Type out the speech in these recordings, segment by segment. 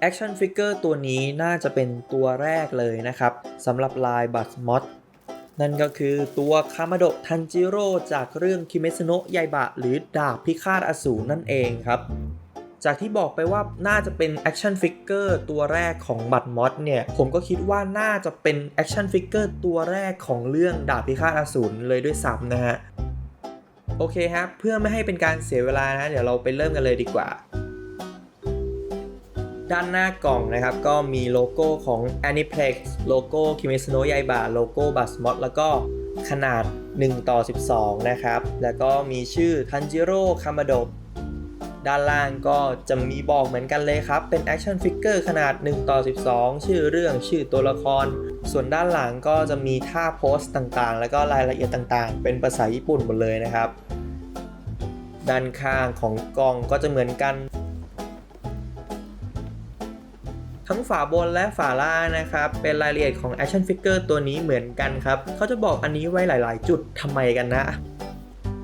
แอคชั่นฟิกเกอร์ตัวนี้น่าจะเป็นตัวแรกเลยนะครับสำหรับลายบัตมอดนั่นก็คือตัวคามาโดทันจิโร่จากเรื่องคิเมสโนะไยบะ หรือดาบพิฆาตอสูรนั่นเองครับ จากที่บอกไปว่าน่าจะเป็นแอคชั่นฟิกเกอร์ตัวแรกของบัตมอดเนี่ย ผมก็คิดว่าน่าจะเป็นแอคชั่นฟิกเกอร์ตัวแรกของเรื่องดาบพิฆาตอสูรเลยด้วยซ้ำนะฮะ โอเคครับ เพื่อไม่ให้เป็นการเสียเวลานะ เดี๋ยวเราไปเริ่มกันเลยดีกว่า ด้านหน้ากล่องนะครับ ก็มีโลโก้ของ Aniplex โลโก้ Kimetsu no Yaiba โลโก้ b u s m o d แล้วก็ขนาด 1 ต่อ 12 นะครับ แล้วก็มีชื่อ Tanjiro Kamado ด้านล่างก็จะมีบอกเหมือนกันเลยครับ เป็นแอคชั่นฟิกเกอร์ขนาด 1 ต่อ 12 ชื่อเรื่องชื่อตัวละคร ส่วนด้านหลังก็จะมีท่าโพสต์ต่างๆ แล้วก็รายละเอียดต่างๆ เป็นภาษาญี่ปุ่นหมดเลยนะครับ ด้านข้างของกล่องก็จะเหมือนกัน ทั้งฝาบนและฝาล่างนะครับ เป็นรายละเอียดของ Action Figure ตัวนี้เหมือนกันครับ เขาจะบอกอันนี้ไว้หลาย ๆ จุดทำไมกันนะ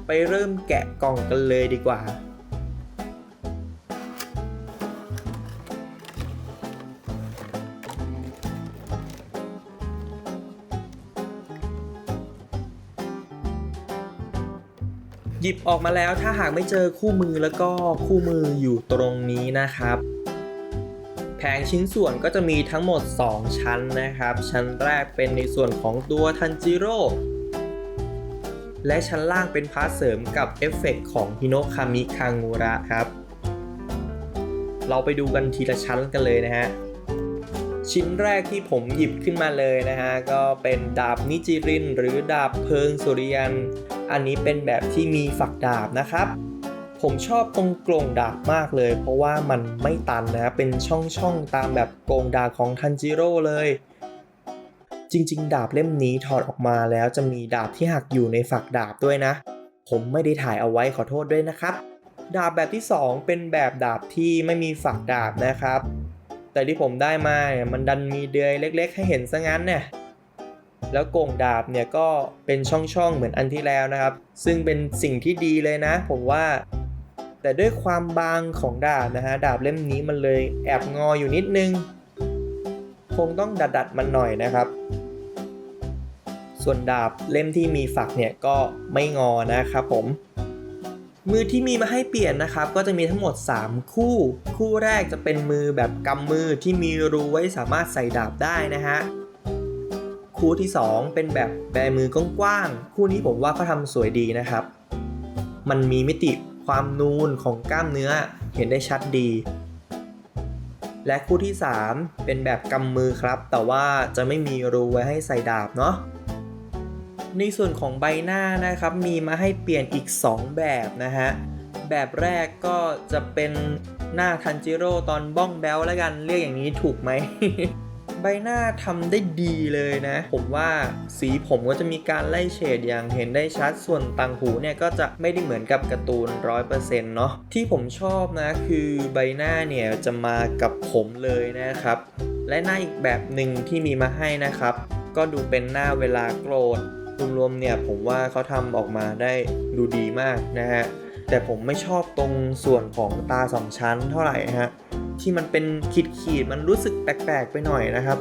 ไปเริ่มแกะกล่องกันเลยดีกว่าหยิบออกมาแล้วถ้าหากไม่เจอคู่มือแล้วก็คู่มืออยู่ตรงนี้นะครับ ผงชิ้นส่วนก็จะมีทั้งหมด 2 ชั้นนะครับ ชั้นแรกเป็นในส่วนของตัวทันจิโร่และชั้นล่างเป็นพาร์ทเสริมกับเอฟเฟกต์ของฮิโนคามิคังูระครับ เราไปดูกันทีละชั้นกันเลยนะฮะ ชิ้นแรกที่ผมหยิบขึ้นมาเลยนะฮะ ก็เป็นดาบนิจิริน หรือดาบเพลิงสุริยัน อันนี้เป็นแบบที่มีฝักดาบนะครับ ผมชอบตรงกลงดาบมากเลย เพราะว่ามันไม่ตันนะเป็นช่องๆตามแบบกลงดาบของทันจิโร่เลย จริง ๆ ดาบเล่มนี้ถอดออกมาแล้วจะมีดาบที่หักอยู่ในฝักดาบด้วยนะ ผมไม่ได้ถ่ายเอาไว้ขอโทษด้วยนะครับ ดาบแบบที่ 2 เป็นแบบดาบที่ไม่มีฝักดาบนะครับ แต่ที่ผมได้มาเนี่ยมันดันมีเดือยเล็ก ๆ ให้เห็นซะงั้นเนี่ยแล้วโก่งดาบเนี่ยก็เป็นช่องๆเหมือนอันที่แล้วนะครับ ซึ่งเป็นสิ่งที่ดีเลยนะ ผมว่า แต่ด้วยความบางของดาบนะฮะดาบเล่มนี้มันเลยแอบงออยู่นิดนึง คงต้องดัดดัดมันหน่อยนะครับ ส่วนดาบเล่มที่มีฝักเนี่ยก็ไม่งอนะครับผมมือที่มีมาให้เปลี่ยนนะครับก็จะมีทั้งหมด 3 คู่ คู่แรกจะเป็นมือแบบกำมือที่มีรูไว้สามารถใส่ดาบได้นะฮะคู่ที่ 2 เป็นแบบแบมือกว้างๆคู่นี้ผมว่าเขาทำสวยดีนะครับ มันมีมิติ ความนูนของกล้ามเนื้อเห็นได้ชัดดี และคู่ที่ 3 เป็นแบบกำมือครับ แต่ว่าจะไม่มีรูไว้ให้ใส่ดาบเนาะในส่วนของใบหน้านะครับ มีมาให้เปลี่ยนอีก 2 แบบนะฮะ แบบแรกก็จะเป็นหน้าทันจิโร่ตอนบ้องแบลแล้วกันเรียกอย่างนี้ถูกไหม ใบหน้าทำได้ดีเลยนะ ผมว่าสีผมก็จะมีการไล่เฉดอย่างเห็นได้ชัดส่วนต่างหูเนี่ยก็จะไม่ได้เหมือนกับการ์ตูน 100%เนาะที่ผมชอบนะคือใบหน้าเนี่ยจะมากับผมเลยนะครับ และหน้าอีกแบบหนึ่งที่มีมาให้นะครับ ก็ดูเป็นหน้าเวลาโกรธรวมๆเนี่ยผมว่าเขาทำออกมาได้ดูดีมากนะฮะ แต่ผมไม่ชอบตรงส่วนของตาสองชั้นเท่าไหร่ฮะที่มันเป็นขีดขีดมันรู้สึกแปลกๆไปหน่อยนะครับ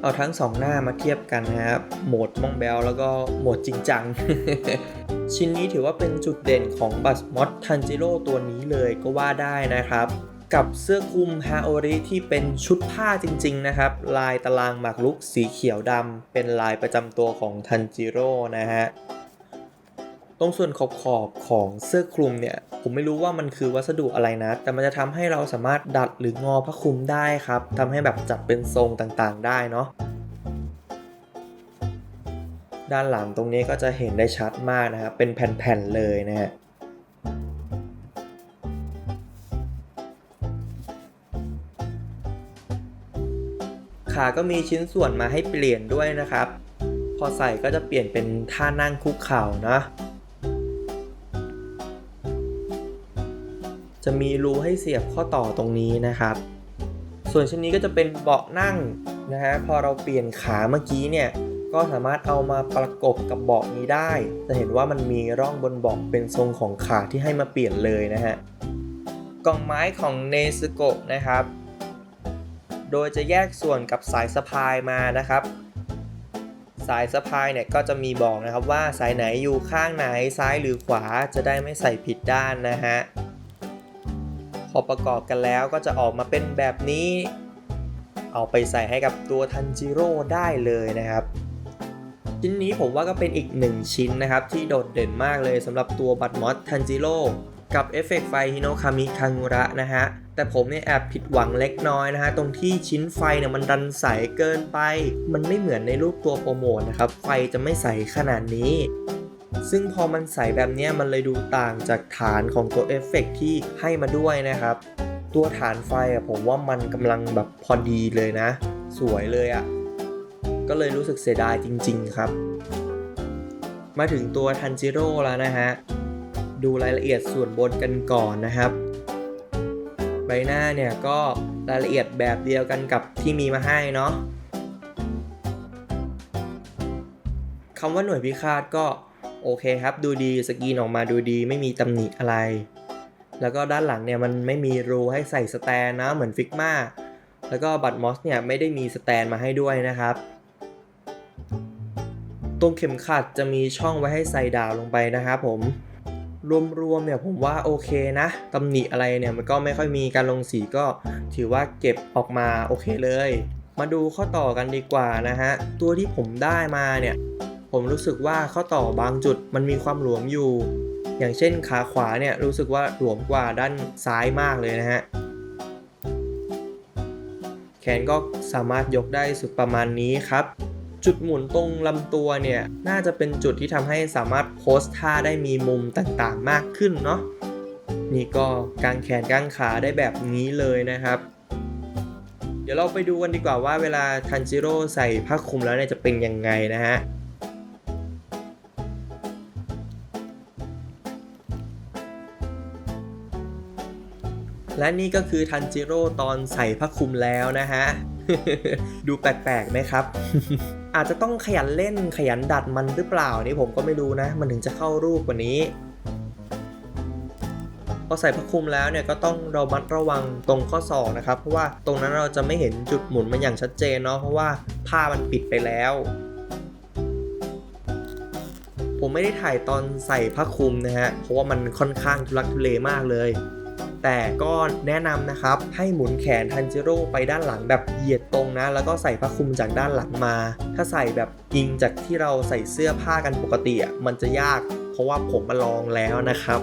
เอาทั้งสองหน้ามาเทียบกันนะครับโหมดมองแบลแล้วก็โหมดจริงจัง ชิ้นนี้ถือว่าเป็นจุดเด่นของบัสมอ t ทันจิโร่ตัวนี้เลยก็ว่าได้นะครับกับเสื้อคลุมฮาโอริที่เป็นชุดผ้าจริงๆนะครับ ลายตารางหมากรุกสีเขียวดำเป็นลายประจำตัวของทันจิโร่นะฮะ ตรงส่วนขอบขอบของเสื้อคลุมเนี่ย ผมไม่รู้ว่ามันคือวัสดุอะไรนะ แต่มันจะทำให้เราสามารถดัดหรืองอผ้าคลุมได้ครับทำให้แบบจัดเป็นทรงต่างๆ ได้เนาะด้านหลังตรงนี้ก็จะเห็นได้ชัดมากนะครับ เป็นแผ่นๆเลยนะฮะขาก็มีชิ้นส่วนมาให้เปลี่ยนด้วยนะครับ พอใส่ก็จะเปลี่ยนเป็นท่านั่งคุกเข่านะ จะมีรูให้เสียบข้อต่อตรงนี้นะครับ ส่วนชิ้นนี้ก็จะเป็นเบาะนั่งนะฮะพอเราเปลี่ยนขาเมื่อกี้เนี่ยก็สามารถเอามาประกบกับเบาะนี้ได้ จะเห็นว่ามันมีร่องบนเบาะเป็นทรงของขาที่ให้มาเปลี่ยนเลยนะฮะกล่องไม้ของเนสโกะนะครับ โดยจะแยกส่วนกับสายสะพายมานะครับ สายสะพายเนี่ยก็จะมีบอกนะครับว่าสายไหนอยู่ข้างไหนซ้ายหรือขวาจะได้ไม่ใส่ผิดด้านนะฮะ พอประกอบกันแล้วก็จะออกมาเป็นแบบนี้ เอาไปใส่ให้กับตัวทันจิโร่ได้เลยนะครับ ชิ้นนี้ผมว่าก็เป็นอีกหนึ่งชิ้นนะครับ ที่โดดเด่นมากเลยสำหรับตัวบัตรมอสทันจิโร่กับเอฟเฟกต์ไฟฮิโนคามิคังุระนะฮะ แต่ผมเนี่ยแอบผิดหวังเล็กน้อยนะฮะ ตรงที่ชิ้นไฟเนี่ยมันดันใสเกินไป มันไม่เหมือนในรูปตัวโปรโมทนะครับ ไฟจะไม่ใสขนาดนี้ ซึ่งพอมันใสแบบนี้มันเลยดูต่างจากฐานของตัวเอฟเฟกต์ที่ให้มาด้วยนะครับ ตัวฐานไฟอะผมว่ามันกำลังแบบพอดีเลยนะ สวยเลยอะก็เลยรู้สึกเสียดายจริง ๆ ครับ มาถึงตัวทันจิโร่แล้วนะฮะ ดูรายละเอียดส่วนบนกันก่อนนะครับ ใบหน้าเนี่ยก็รายละเอียดแบบเดียวกันกับที่มีมาให้เนาะคำว่าหน่วยพิฆาตก็ โอเคครับ ดูดีสกรีนออกมาดูดีไม่มีตำหนิอะไร แล้วก็ด้านหลังเนี่ยมันไม่มีรูให้ใส่สแตนนะเหมือนฟิกมาแล้วก็บัตรมอสเนี่ยไม่ได้มีสแตนมาให้ด้วยนะครับตรงเข็มขัดจะมีช่องไว้ให้ใส่ดาวลงไปนะครับผมรวมๆเนี่ยผมว่าโอเคนะตำหนิอะไรเนี่ยมันก็ไม่ค่อยมีการลงสีก็ถือว่าเก็บออกมาโอเคเลย มาดูข้อต่อกันดีกว่านะฮะตัวที่ผมได้มาเนี่ย ผมรู้สึกว่าข้อต่อบางจุดมันมีความหลวมอยู่ อย่างเช่นขาขวาเนี่ยรู้สึกว่าหลวมกว่าด้านซ้ายมากเลยนะฮะ แขนก็สามารถยกได้สุดประมาณนี้ครับ จุดหมุนตรงลำตัวเนี่ยน่าจะเป็นจุดที่ทำให้สามารถโพสท่าได้มีมุมต่างๆมากขึ้นเนาะ นี่ก็กางแขนกางขาได้แบบนี้เลยนะครับเดี๋ยวเราไปดูกันดีกว่าว่าเวลาทันจิโร่ใส่ผ้าคลุมแล้วเนี่ยจะเป็นยังไงนะฮะ และนี่ก็คือทันจิโร่ตอนใส่ผ้าคลุมแล้วนะฮะ ดูแปลกๆไหมครับ อาจจะต้องขยันเล่นขยันดัดมันหรือเปล่านี่ผมก็ไม่รู้นะ มันถึงจะเข้ารูปกว่านี้พอใส่ผ้าคลุมแล้วเนี่ยก็ต้องเรามัดระวังตรงข้อศอกนะครับ เพราะว่าตรงนั้นเราจะไม่เห็นจุดหมุนมันอย่างชัดเจนเนาะเพราะว่าผ้ามันปิดไปแล้ว ผมไม่ได้ถ่ายตอนใส่ผ้าคลุมนะฮะเพราะว่ามันค่อนข้างทุลักทุเลมากเลย แต่ก็แนะนำนะครับ ให้หมุนแขนทันจิโร่ไปด้านหลังแบบเหยียดตรงนะ แล้วก็ใส่ผ้าคลุมจากด้านหลังมา ถ้าใส่แบบยิงจากที่เราใส่เสื้อผ้ากันปกติอะมันจะยากเพราะว่าผมมาลองแล้วนะครับ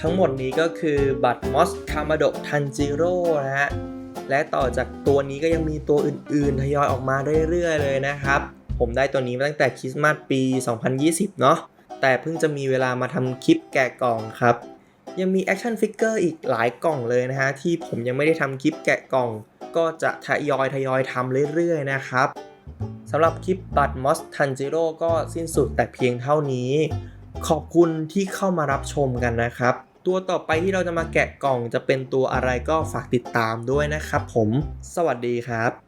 ทั้งหมดนี้ก็คือบัตรมอสคามาโดทันจิโร่นะฮะ และต่อจากตัวนี้ก็ยังมีตัวอื่นๆ ทยอยออกมาเรื่อยๆ เลยนะครับ ผมได้ตัวนี้มาตั้งแต่คริสต์มาสปี 2020 เนาะแต่เพิ่งจะมีเวลามาทำคลิปแกะกล่องครับ ยังมีแอคชั่นฟิกเกอร์อีกหลายกล่องเลยนะฮะ ที่ผมยังไม่ได้ทำคลิปแกะกล่อง ก็จะทยอยทยอยทำเรื่อยๆ นะครับสำหรับคลิปบัตมอสทันจิโร่ก็สิ้นสุดแต่เพียงเท่านี้ ขอบคุณที่เข้ามารับชมกันนะครับ ตัวต่อไปที่เราจะมาแกะกล่องจะเป็นตัวอะไรก็ฝากติดตามด้วยนะครับผม สวัสดีครับ